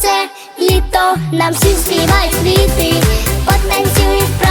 сонце, літо нам всім співають квіти, потанцюють.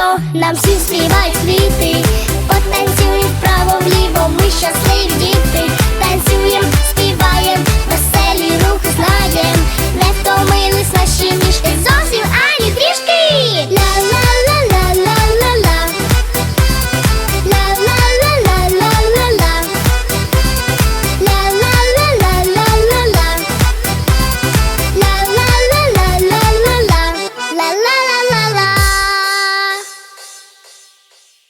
літо нам всім співають квіти